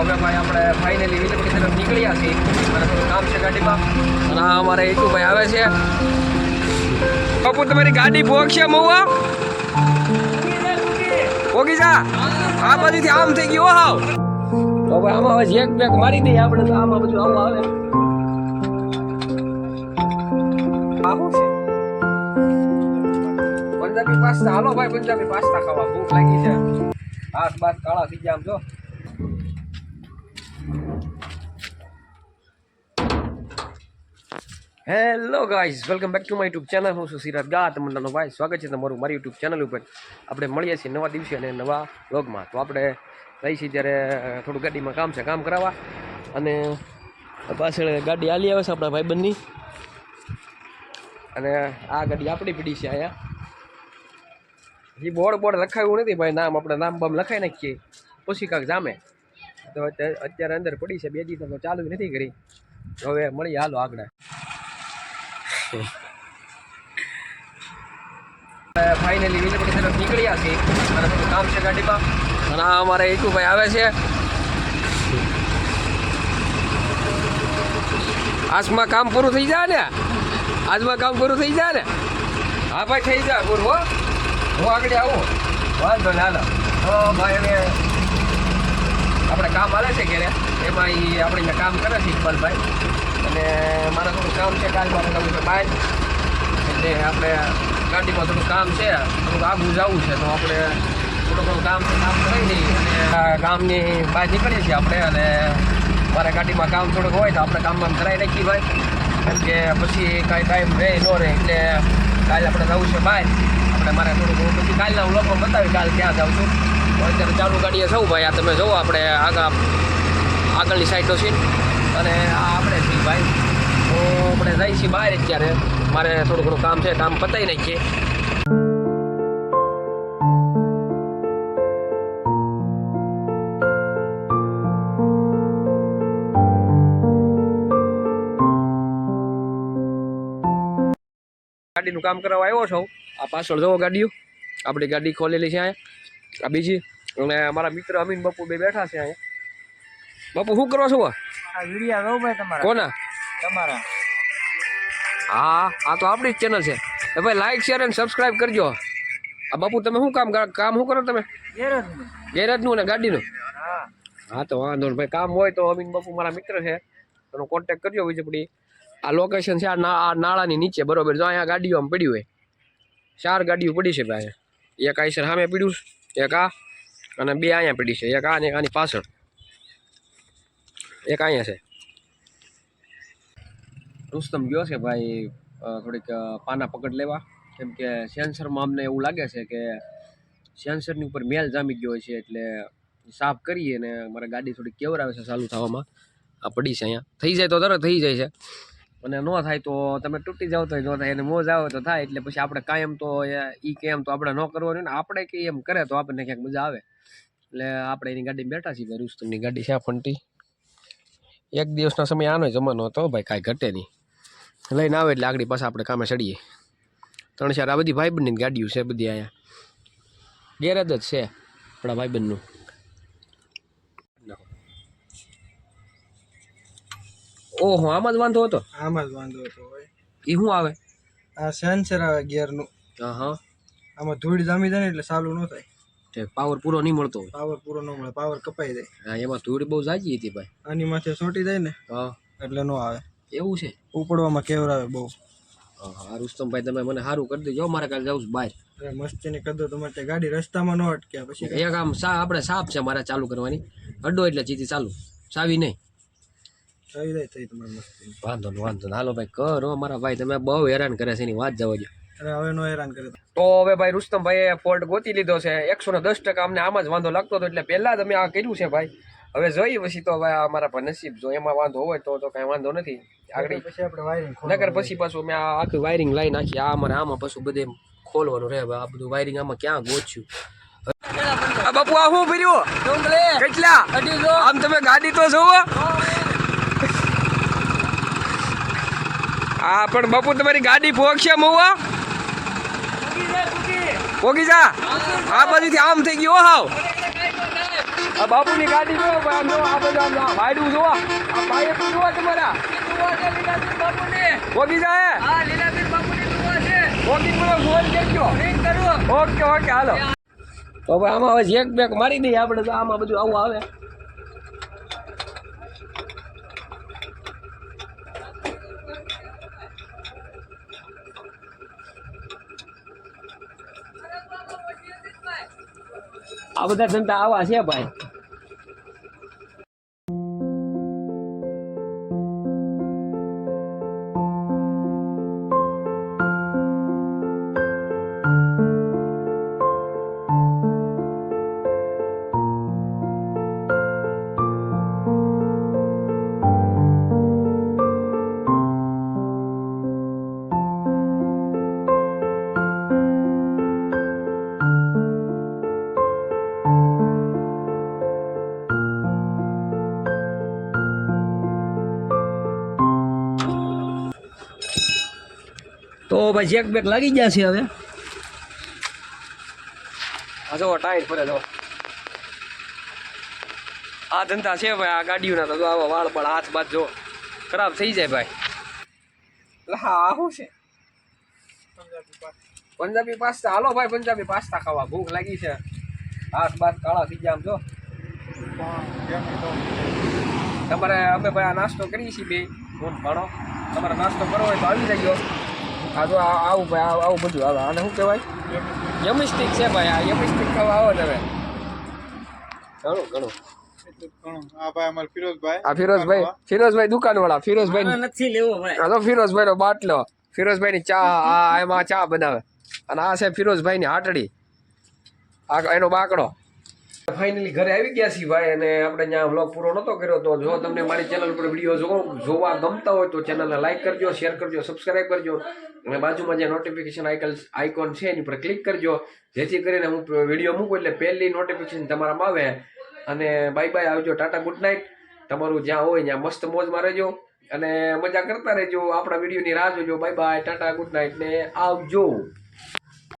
હવે ભાઈ આપણે ફાઇનલી વિલપુરી તરફ નીકળ્યા છીએ. કામ છે ગાડીમાં. અને આ અમારે ઈટુભાઈ આવે છે. બાપુ તમારી ગાડી પહોંચશે મહુવા? ભોગી જા. આ બાજુથી આમ થઈ ગયું હાવ. તો ભાઈ આમાં હવે જેક બેક મારી દઈએ આપણે તો આમાં બધું આવું. આવે પંજાબી પાસ્તા. હાલો ભાઈ, પંજાબી પાસ્તા ખાવા. ભૂખ લાગી છે. હાથ બાથ કાળા થઈ ગયા આમ જો. Hello guys welcome back to my YouTube channel હું છું સિરાજ ગા તમને ભાઈ સ્વાગત છે તમારું મારી યુટ્યુબ ચેનલ ઉપર. આપણે મળીએ છીએ નવા દિવસે અને નવા વ્લોગમાં તો આપણે રહી છીએ ત્યારે થોડું ગાડીમાં કામ છે, કામ કરાવવા. અને પાછળ ગાડી આલી આવે છે આપણા ભાઈબંધની. અને આ ગાડી આપણી પીડી છે અહીંયા. એ બોર્ડ બોર્ડ લખાયું નથી ભાઈ નામ. આપણે નામ બામ લખાઈ નાખીએ. પછી કાંક જામે. તો અત્યારે અંદર પડી છે બે દિવસ તો ચાલુ નથી કરી. હવે મળીએ હાલો આગળ. ફાઇનલી વિલપુરી તરફ નીકળ્યા છીએ. મારે થોડું કામ છે ગાડીમાં. અને આ ઈટુભાઈ આવે છે. આજમાં કામ પૂરું થઈ જાય ને? આજમાં કામ પૂરું થઈ જાય ને? હા ભાઈ, થઈ જાય પૂરું, હો. હું આગળ આવું. વાંધો ને હાલો તો ભાઈ, હવે આપણે કામ હાલે છે ઘેરે. એમાં એ આપણે કામ કરે છે ઇકબાલભાઈ. અને મારે થોડું કામ છે, કાલ મારે જવું છે બહાર એટલે આપણે ગાડીમાં થોડું કામ છે, થોડુંક આગું જવું છે, તો આપણે થોડું ઘણું કામ કામ કરી દઈએ અને ગામની બહાર નીકળીએ છીએ આપણે, અને મારા ગાડીમાં કામ થોડુંક હોય તો આપણે કામમાં કરાવી નાખીએ ભાઈ. કેમ કે પછી કાંઈ ટાઈમ રહે ન રહે, એટલે કાલે આપણે જવું છે બહાર. આપણે મારે થોડુંક પછી કાલના હું લોકો બતાવી કાલ ક્યાં જાઉં છું. અત્યારે ચાલુ ગાડીએ જવું, ભાઈ, આ તમે જુઓ, આપણે આગળ આગળની સાઈડનો સીન અને આ આપણે છીએ ભાઈ. તો આપણે જઈએ છીએ બહાર અત્યારે. મારે થોડું ઘણું કામ છે કામ પતાવી નાખીએ. ગાડીનું કામ કરવા આવ્યો છું. આ પાછળ જવો ગાડીઓ. આપણી ગાડી ખોલેલી છે અહીંયા. આ બીજી. અને અમારા મિત્ર અમીન બપુ બે બેઠા છે અહીંયા. બાપુ, શું કરો છો? આ? વિડિયા ભાઈ તમારા. કોના? તમારા. હા આ તો આપણી જ ચેનલ છે. એ ભાઈ લાઈક શેર અને સબસ્ક્રાઇબ કરજો. આ બાપુ તમે શું કામ કામ શું કરો તમે? ગેરેજનું. ને ગાડીનું? હા. હા તો વાંધો નહીં ભાઈ કામ હોય તો અમીન બાપુ મારા મિત્ર છે. એનો કોન્ટેક્ટ કરજો વીજપડી આ લોકેશન છે આ નાળાની નીચે બરોબર. જો અહીંયા ગાડીઓ આમ પડી હોય. ચાર ગાડીઓ પડી છે ભાઈ. એક આઈસર સામે પડ્યું એક આ અને બે અહીંયા પડી છે. એક આ ને એક આની પાછળ. એક અહીંયા છે. રુસ્તમ ગયો છે ભાઈ થોડીક પાના પકડ લેવા. કેમ કે સેન્સરમાં અમને એવું લાગે છે કે સેન્સરની ઉપર મેલ જામી ગયો છે એટલે સાફ કરીએ ને મારે ગાડી થોડી કેવરાવે છે ચાલુ થવામાં. આ પડી છે અહીંયા. થઈ જાય તો તરત થઈ જાય છે. અને ન થાય તો તમે તૂટી જાવ તો ન થાય. અને મોજ આવે તો થાય. એટલે પછી આપણે કાયમ તો એ કેમ તો આપણે ન કરવાનું ને આપણે કે એમ કરે તો આપણને ક્યાંક મજા આવે. એટલે આપણે એની ગાડી બેઠા છીએ રુસ્તમની ગાડી છે આ ફંટી. એક દિવસના સમય આનો જમાનો હતો ભાઈ કાંઈ ઘટે નહીં. લઈને આવે એટલે આગળ પાછા આપણે કામે ચડીએ. ત્રણ ચાર આ બધી ભાઈબંધની ગાડીઓ છે બધી અહીંયા. ગેરેજ જ છે આપણા ભાઈબંધનું. ઓહો આમાં જ વાંધો હતો? આમાં જ વાંધો હતો એ શું આવે? આ સેન્સર આવે ગિયરનું હા હા. આમાં ધૂળ જામી જાય ને એટલે ચાલુ ન થાય. પાવર પૂરો નહીં મળતો પાવર પૂરો ન મળે પાવર કપાઈ જાય. હા એમાં ધૂળ બહુ જાજી હતી ભાઈ. આની માથે સોટી જાય ને હા. એટલે ન આવે. એવું છે? ઉપડવામાં કેવરાવે બહુ. હા રુસ્તમભાઈ તમે મને સારું કરી દેજો મારે કાલે જાઉં છું બહાર. મસ્તીની કદો તમારે ગાડી રસ્તામાં ન અટકે પછી એક આમ સા આપણે સાપ છે મારે ચાલુ કરવાની. અડ્ડો એટલે ચીથી ચાલુ. સાવી નહીં. થઈ જાય થઈ તમારે મસ્તી વાંધો વાંધો હાલો ભાઈ કરો મારા ભાઈ તમે બહુ હેરાન કરે છે એની વાત જવા દો અરે હવે નો હેરાન તો હવે ભાઈ રુસ્તમભાઈએ ફોલ્ટ ગોતી લીધો છે. એકસો ને દસ ટકા અમને આમાં જ વાંધો લાગતો હતો એટલે પહેલાં તમે આ કર્યું છે ભાઈ. હવે જોઈએ પછી તો ભાઈ અમારા પર નસીબ જો એમાં વાંધો હોય તો તો કાંઈ વાંધો નથી. આગળ પછી આપણે વાયરિંગ નગર પછી પાછું મેં આખી વાયરિંગ લાઈ નાખી આ અમારે આમાં પાછું બધે ખોલવાનું રહે. આ બધું વાયરિંગ આમાં ક્યાં ગોચ્યું? આ બાપુ આ શું ભર્યું? કેટલા? આમ તમે ગાડી તો જોવો આ પણ બાપુ તમારી ગાડી પહોંચશે મહુવા પોગી જા. આ બાજુથી આમ થઈ ગયો આ બાપુની ગાડી જો આમ જો આ બધું આમ આ વાયડું જોવો. આ પાયે જોવો તમારા કરજો ઓકે ઓકે, હાલો. તો ભાઈ, આમાં હવે જેક બેક મારી દઈએ આપણે, તો આમાં બધું આવું આવે. આ બધા ધંધા આવા છે ભાઈ. તો ભાઈ જેક બેક લાગી ગયા છે હવે. આ જો ટાઈટ ફરે જો આ ધંધા છે ભાઈ આ ગાડીઓના તો આવા વાળ પણ હાથ બાદ જો ખરાબ થઈ જાય ભાઈ. હા શું છે? પંજાબી પાસ્તા. હાલો ભાઈ પંજાબી પાસ્તા ખાવા. ભૂખ લાગી છે. હાથ બાથ કાળા થઈ ગયા આમ જો. તમારે અમે ભાઈ આ નાસ્તો કરીએ છીએ બે. ફોન ભાડો તમારે નાસ્તો કરવો હોય તો આવી જજો. આ તો આવું ભાઈ આવું બધું આવે. આને શું કહેવાય? યમિસ્ટિક છે ભાઈ આ યમિસ્ટિક ખાવા આવો તમે. ઘણું ઘણું. આ ફિરોજભાઈ. ફિરોઝભાઈ દુકાનવાળા. ફિરોઝભાઈ નથી લેવો ભાઈ. આ તો ફિરોઝભાઈનો બાટલો. ફિરોઝભાઈની ચા આ એમાં ચા બનાવે. અને આ છે ફિરોઝભાઈની હાટડી. આ એનો બાકડો. ફાઇનલી ઘરે આવી ગયા છીએ ભાઈ અને આપણે ત્યાં વ્લોગ પૂરો નહોતો કર્યો તો જો તમને મારી ચેનલ પર વીડિયો જો જોવા ગમતા હોય તો ચેનલને લાઈક કરજો શેર કરજો સબસ્ક્રાઈબ કરજો. અને બાજુમાં જે નોટિફિકેશન આઇકન આઇકોન છે એની પર ક્લિક કરજો. જેથી કરીને હું વીડિયો મૂકું એટલે પહેલી નોટિફિકેશન તમારામાં આવે. અને બાય બાય આવજો, ટાટા ગુડ નાઇટ તમારું જ્યાં હોય ત્યાં મસ્ત મોજમાં રહેજો અને મજા કરતા રહેજો આપણા વિડીયોની રાહ જોજો. Bye bye tata good night ને આવજો.